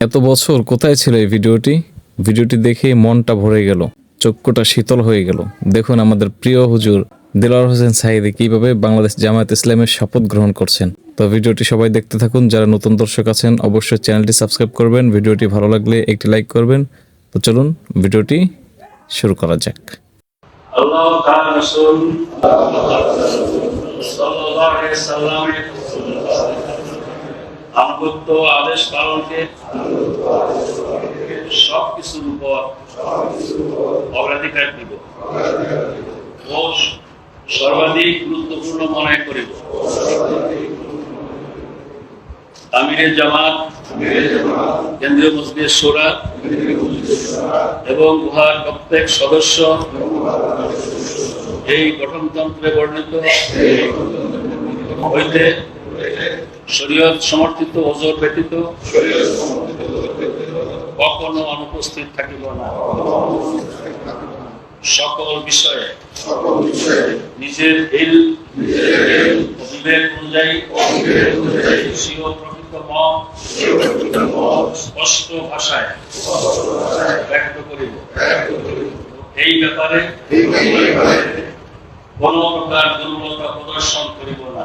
এত বছর কোথায় ছিল এই ভিডিওটি? ভিডিওটি দেখে মনটা ভরে গেল, চক্ষুটা শীতল হয়ে গেল। দেখুন আমাদের প্রিয় হুজুর দিলার হোসেন সাইদি কীভাবে বাংলাদেশ জামায়াত ইসলামের শপথ গ্রহণ করছেন। তো ভিডিওটি সবাই দেখতে থাকুন, যারা নতুন দর্শক আছেন, অবশ্যই চ্যানেলটি সাবস্ক্রাইব করবেন, ভিডিওটি ভালো লাগলে একটি লাইক করবেন। তো চলুন, ভিডিওটি শুরু করা যাক। আল্লাহ আনুগত্য আদেশ পালনকে সব কিছুর উপর অগ্রাধিকার দিব। ও সর্বাধিক গুরুত্বপূর্ণ মনে করিব। আমিরের জামাত, কেন্দ্রীয় মসজিদের সোরা এবং উহার প্রত্যেক সদস্য এই গঠনতন্ত্রে বর্ণিত হইতে শরীয়ত সমর্থিত ওজোর ব্যতীত কখনো অনুপস্থিত থাকিব না। সকল বিষয়ে নিজের বিবেক অনুযায়ী স্পষ্ট ভাষায় ব্যক্ত করিব। এই ব্যাপারে কোন প্রকার দুর্বলতা প্রদর্শন করিব না।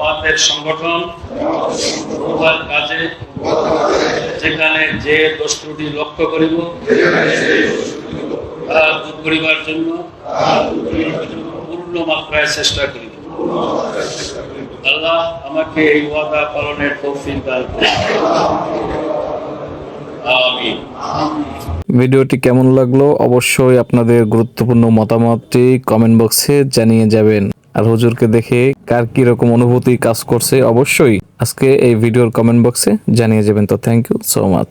জমাতের সংগঠন কাজে, যেখানে যে দোষ লক্ষ্য করিব দূর করিবার জন্য পূর্ণ মাত্রায় চেষ্টা করিব। আল্লাহ আমাকে এই ওয়াদা পালনের তৌফিক দান করুন। ভিডিওটি কেমন লাগল? অবশ্যই আপনাদের গুরুত্বপূর্ণ মতামতটি কমেন্ট বক্সে জানিয়ে যাবেন। আর হুজুরকে দেখে কার কি রকম অনুভূতি কাজ করছে অবশ্যই আজকে এই ভিডিওর কমেন্ট বক্সে জানিয়ে যাবেন। তো থ্যাংক ইউ সো মাচ